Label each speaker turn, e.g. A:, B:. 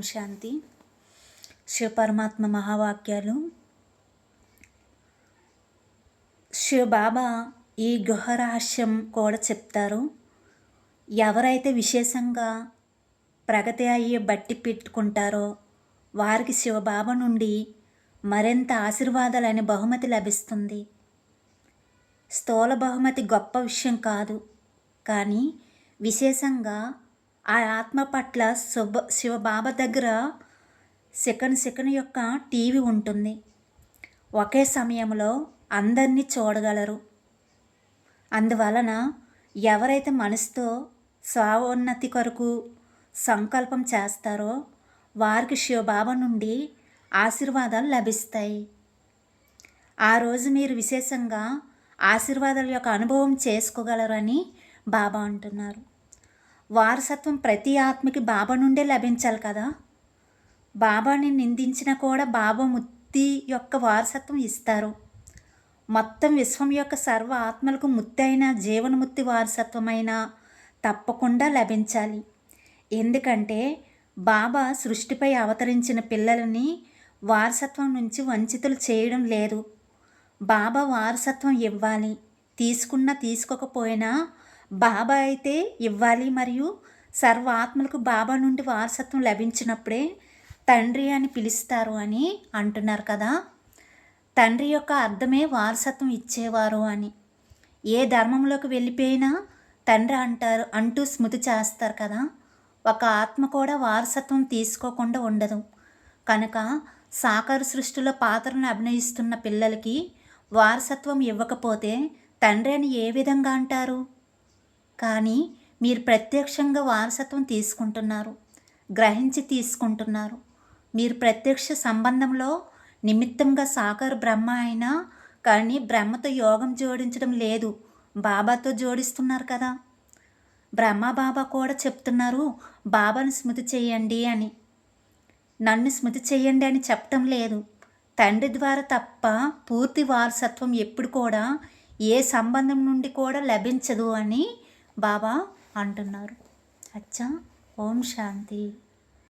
A: శాంతి. శివపరమాత్మ మహావాక్యాలు. శివబాబా ఈ గృహ రహస్యం కూడా చెప్తారు. ఎవరైతే విశేషంగా ప్రగతి అయ్యే బట్టి పెట్టుకుంటారో వారికి శివబాబా నుండి మరింత ఆశీర్వాదాలనే బహుమతి లభిస్తుంది. స్థూల బహుమతి గొప్ప విషయం కాదు. కానీ విశేషంగా ఆ ఆత్మ పట్ల శుభ శివబాబా దగ్గర సెకండ్ సెకండ్ యొక్క టీవీ ఉంటుంది. ఒకే సమయంలో అందరినీ చూడగలరు. అందువలన ఎవరైతే మనసుతో స్వోన్నతి కొరకు సంకల్పం చేస్తారో వారికి శివబాబా నుండి ఆశీర్వాదాలు లభిస్తాయి. ఆ రోజు మీరు విశేషంగా ఆశీర్వాదాల యొక్క అనుభవం చేసుకోగలరని బాబా అంటున్నారు. వారసత్వం ప్రతి ఆత్మకి బాబా నుండే లభించాలి కదా. బాబాని నిందించినా కూడా బాబా ముత్తి యొక్క వారసత్వం ఇస్తారు. మొత్తం విశ్వం యొక్క సర్వ ఆత్మలకు ముత్తి అయిన జీవనముత్తి వారసత్వమైన తప్పకుండా లభించాలి. ఎందుకంటే బాబా సృష్టిపై అవతరించిన పిల్లలని వారసత్వం నుంచి వంచితులు చేయడం లేదు. బాబా వారసత్వం ఇవ్వాలి. తీసుకున్నా తీసుకోకపోయినా బాబా అయితే ఇవ్వాలి మరియు సర్వ ఆత్మలకు బాబా నుండి వారసత్వం లభించినప్పుడే తండ్రి అని పిలుస్తారు అని అంటున్నారు కదా. తండ్రి యొక్క అర్థమే వారసత్వం ఇచ్చేవారు అని. ఏ ధర్మంలోకి వెళ్ళిపోయినా తండ్రి అంటారు అంటూ స్మృతి చేస్తారు కదా. ఒక ఆత్మ కూడా వారసత్వం తీసుకోకుండా ఉండదు. కనుక సాకార సృష్టిలో పాత్రను అభినయిస్తున్న పిల్లలకి వారసత్వం ఇవ్వకపోతే తండ్రి అని ఏ విధంగా అంటారు? కానీ మీరు ప్రత్యక్షంగా వారసత్వం తీసుకుంటున్నారు గ్రహించి తీసుకుంటున్నారు. మీరు ప్రత్యక్ష సంబంధంలో నిమిత్తంగా సాకార బ్రహ్మ అయినా కానీ బ్రహ్మతో యోగం జోడించడం లేదు. బాబాతో జోడిస్తున్నారు కదా. బ్రహ్మ బాబా కూడా చెప్తున్నారు బాబాను స్మృతి చేయండి అని. నన్ను స్మృతి చేయండి అని చెప్పటం లేదు. తండ్రి ద్వారా తప్ప పూర్తి వారసత్వం ఎప్పుడు కూడా ఏ సంబంధం నుండి కూడా లభించదు అని బాబా అంటున్నారు. అచ్చా ఓం శాంతి.